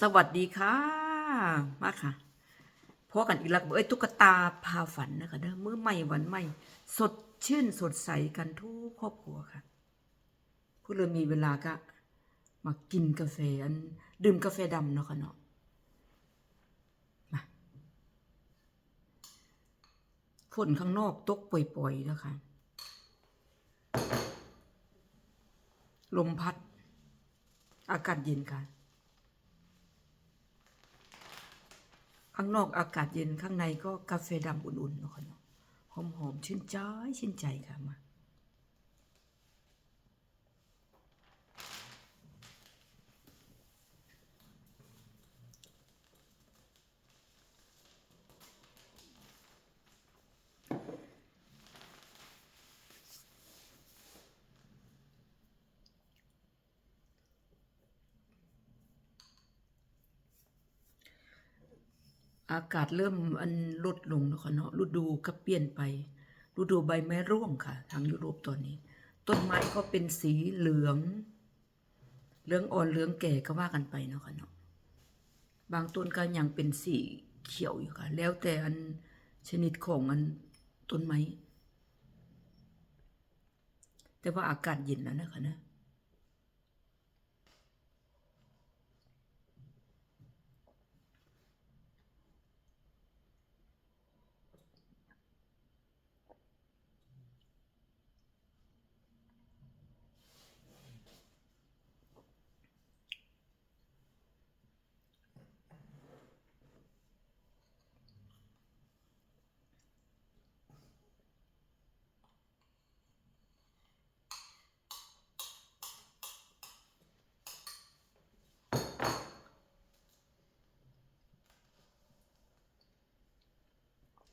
สวัสดีค่ะ มาค่ะพบกันอีกแล้วเอ้ยตุ๊กตาพาฝันนะคะเด้อมื้อใหม่วันใหม่ สดชื่นสดใสกันทุกครอบครัวค่ะผู้เริ่มมีเวลาก็ มากินกาแฟอันดื่มกาแฟดำเนาะค่ะเนาะมาฝนข้างนอกตกป่อยๆแล้วค่ะลมพัด อากาศเย็นค่ะ ข้างนอกอากาศเย็นข้างในก็กาแฟดำอุ่นๆเนาะค่ะเนาะหอมๆชื่นใจชื่นใจค่ะมา อากาศเริ่มอันลดลงแล้วค่ะเนาะฤดูก็เปลี่ยนไปฤดูใบไม้ร่วงค่ะ ทางยุโรปตอนนี้ ต้นไม้ก็เป็นสีเหลือง เหลืองอ่อนเหลืองแก่ก็ว่ากันไปเนาะค่ะเนาะบางต้นก็ยังเป็นสีเขียวอยู่ค่ะ แล้วแต่อันชนิดของอันต้นไม้แต่ว่าอากาศเย็นแล้วนะคะนะ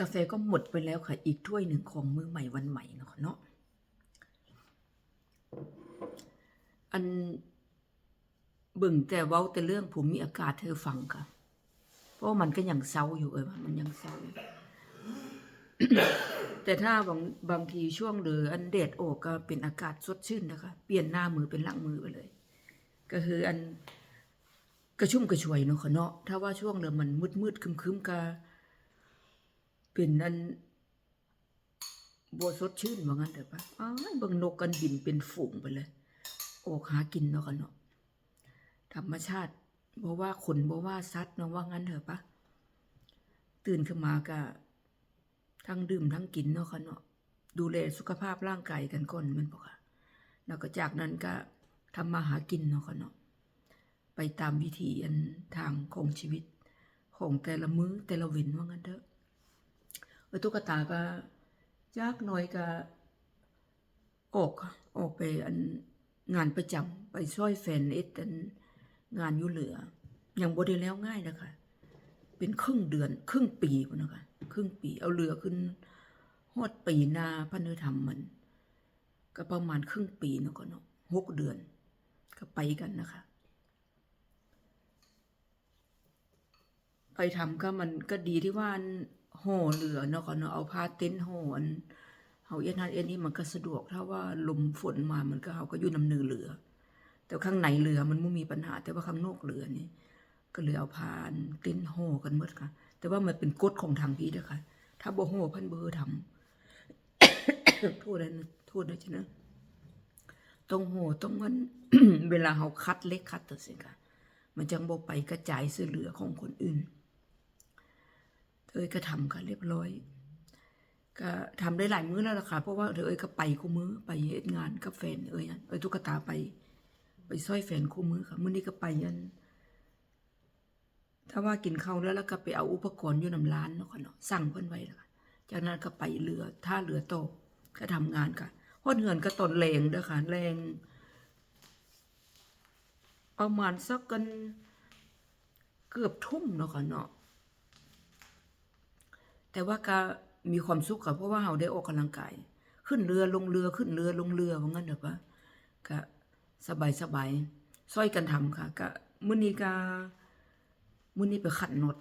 กาแฟก็หมดไปแล้วค่ะ อีกถ้วยหนึ่งของมื้อใหม่วันใหม่เนาะเนาะอันเบิ่งแต่เว้าแต่เรื่องผมมีอากาศเธอฟังค่ะ เพราะมันก็ยังเศร้าอยู่เออว่ามันยังเศร้าอยู่แต่ถ้าบางบางทีช่วงหรืออันเดดโอกก็เป็นอากาศสดชื่นนะคะ เปลี่ยนหน้ามือเป็นหลังมือไปเลย ก็คืออันกระชุ่มกระชวยเนาะค่ะเนาะถ้าว่าช่วงเรือมันมืดมืดคึมคึมก็ เป็นนั่นบัวสดชื่นว่างั้นเถอะปะอ้ายเบิ่งนกกันบินเป็นฝูงไปเลยออกหากินเนาะกันเนาะธรรมชาติบ่ว่าคนบ่ว่าสัตว์เนาะว่างั้นเถอะปะตื่นขึ้นมาก็ทั้งดื่มทั้งกินเนาะค่ะเนาะดูแลสุขภาพร่างกายกันก่อนมันบ่ค่ะ แล้วก็จากนั้นก็ทำมาหากินเนาะค่ะเนาะไปตามวิถีอันทางของชีวิต ของแต่ละมื้อแต่ละวินว่างั้นเถอะ เออตุ๊กตาก็ยากหน่อยก็ออกออกไปอันงานประจำไปช่วยแฟนเอ็ดอันงานอยู่เหลืออยังบ่ได้แล้วง่ายนะคะ เป็นครึ่งเดือน ครึ่งปีนะคะครึ่งปีเอาเรือขึ้นฮอดปีนาพระเนธรรมมัน ก็ประมาณครึ่งปีเนาะก็เนาะหกเดือน ก็ไปกันนะคะ ไปทำก็มันก็ดีที่ว่า ห่อเรือเนาะก็เนาะเอาผ้าเต็นท์ห่อนเฮาเอ็นฮันเอ็นนี่มันก็สะดวก ถ้าว่าลมฝนมามันก็เฮาก็อยู่นำเนือเรือ แต่ข้างในเรือมันไม่มีปัญหา แต่ว่าข้างนอกเรือนี่ก็เลยเอาผ้านเต็นท์ห่อกันหมดค่ะ แต่ว่ามันเป็นกฎของทางพี่เด้อค่ะถ้าบ่ห่อเพันเบอร์ทำโทษนะโทษนะจ๊ะนะต้องห่อต้องมันเวลาเฮาคัดเล็กคัดตัวสิค่ะ มันจังบ่ไปกระจายเสื้อเหลือของคนอื่น เธอก็ทำค่ะเรียบร้อย ก็ทำได้หลายมื้อแล้วล่ะค่ะ เพราะว่าเธอเอ้ยก็ไปคู่มื้อไปเฮ็ดงานกับแฟนเอ้ยอะเอ้ยตุ๊กตาไป ไปซอยแฟนคู่มื้อค่ะมื้อนี้ก็ไปยัน ถ้าว่ากินข้าวแล้วแล้วก็ไปเอาอุปกรณ์อยู่นำร้านเนาะค่ะเนาะสั่งเพิ่นไว้แล้วค่ะจากนั้นก็ไปเรือท่าเรือโตก็ทำงานค่ะฮฮอดเหือนก็ตนแรงเด้อค่ะแรงประมาณสักกันเกือบทุ่มเนาะค่ะเนาะ แต่ว่าก็มีความสุขค่ะเพราะว่าเราได้ออกกำลังกาย ขึ้นเรือลงเรือขึ้นเรือลงเรือว่างั้นเด้อปะก็สบายสบายๆช่วยกันทำค่ะก็มื้อนี้ก็มื้อนี้ไปขัดน็อต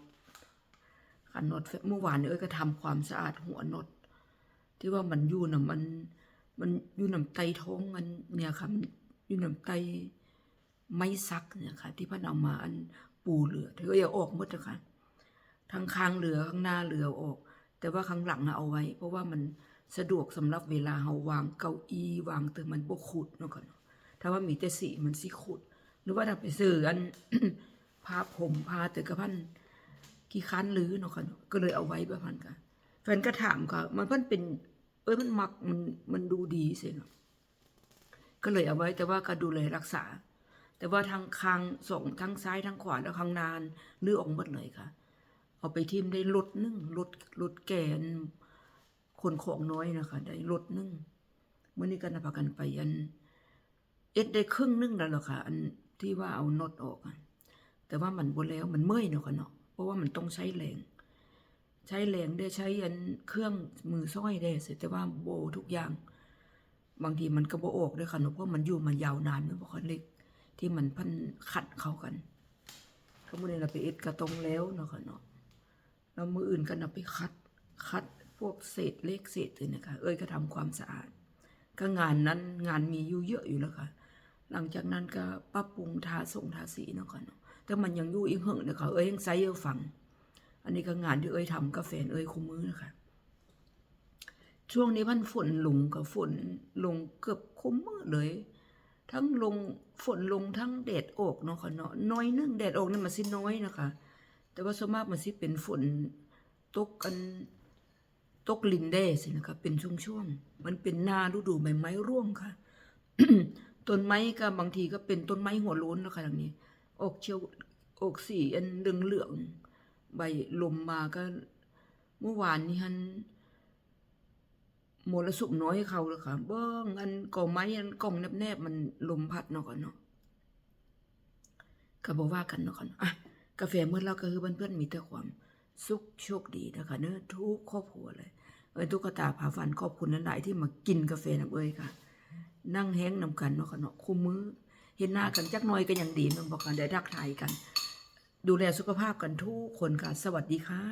ขัดน็อตเมื่อวานนี้เอ้ยก็ทำความสะอาดหัวน็อตที่ว่ามันอยู่น่ะมันมันอยู่นํไตท้องมันเนี่ยค่ะมันอยู่นํไตไม้ซักเนี่ยค่ะ ที่พันเอามาอันปูเหลือเธออย่าออกหมดนะคะทั้งคางเหลือข้างหน้าเหลือออก แต่ว่าข้างหลังนะเอาไว้ เพราะว่ามันสะดวกสำหรับเวลาเฮาวางเก้าอี้วางแต่มันบ่ขุดเนาะค่ะเนถ้าว่ามีแต่สีมันสิขุด หรือว่าถ้าไปซื้ออันผ้าผมผ้าแต่กระพันกี่คันหรือเนาะค่ะเนก็เลยเอาไว้แบบนั้นค่ะแฟนก็ถามค่ะมันเพิ่นเป็น เอ้ยมันมักมันมันดูดีเสียเนาะก็เลยเอาไว้แต่ว่าก็ดูแลรักษา แต่ว่าทางคางส่งทั้งซ้ายทั้งขวาแล้วข้างนานเลือออกหมดเลยค่ะ เอาไปทิมได้ลดนึ่งลดลดแกน คนของน้อยนะคะได้ลดนึ่งเมื่อนี้ก็นพากันไปอัน เอ็ดได้ครึ่งนึงแล้วหรอค่ะอันที่ว่าเอาน็อออกแต่ว่ามันบนแล้วมันเมื่อยเนาะค่ะเนาะเพราะว่ามันต้องใช้แรงใช้แรงได้ใช้อันเครื่องมือซ้อยได้เสร็จแต่ว่าโบทุกอย่าง บางทีมันก็บ่ออกด้วยค่ะเนาะเพราะมันอยู่มันยาวนานมันบ่ค่อยเล็กที่มันพันขัดเข้ากันก็มื้อนี้เราไปเอ็ดกระตรงแล้วเนาะค่ะเนาะ แล้วมืออื่นก็นำไปคัด คัดพวกเศษเล็กเศษอื่นนะคะ เอ้ยก็ทำความสะอาด ก็งานนั้นงานมีอยู่เยอะอยู่แล้วค่ะ หลังจากนั้นก็ปรับปรุงทาส่งทาสีเนาะค่ะเนาะแต่มันยังยู่อีกเหงเนาะค่ะเอ้ยยังไซเยอฟัง อันนี้ก็งานที่เอ้ยทำกับแฟเอ้ยคุมมือนะคะช่วงนี้มันฝนลงกับฝนลงเกือบคุมมือเลย ทั้งลงฝนลงทั้งแดดออกเนาะค่ะเนาะน้อยนึงแดดออกนี่มันสิน้อยนะคะ แต่ว่าส่วนมากมันสิเป็นฝนตกกันตกลินได้สินะคะเป็นช่วงๆมันเป็นนาฤดูใบไม้ร่วงค่ะต้นไม้ก็บางทีก็เป็นต้นไม้หัวโล้นนะคะอย่างนี้ ออกเชียวออกสีอันเหลืองใบลมมาก็เมื่อวานนี้ฮันมรสุมน้อยเขาเลยค่ะเบิ้งอันก่อไม้อันกองแนบๆมันลมพัดเนาะก่อนเนาะก็บอกว่ากันเนาะก่อนอะ กาแฟเมื่อเราก็คือเพื่อนๆมีแต่ความสุขโชคดีนะคะเนอะทุกครอบครัวเลย เอ้ยตุ๊กตาผาฟันขอบคุณนั้นหลายที่มากินกาแฟน้ำเอ้ยค่ะ นั่งแห้งนำกันเนาะค่ะเนาะคุมมือเห็นหน้ากันจักน้อยก็ยังดีมันบอกกันได้รักทายกัน ดูแลสุขภาพกันทุกคนค่ะ สวัสดีค่ะ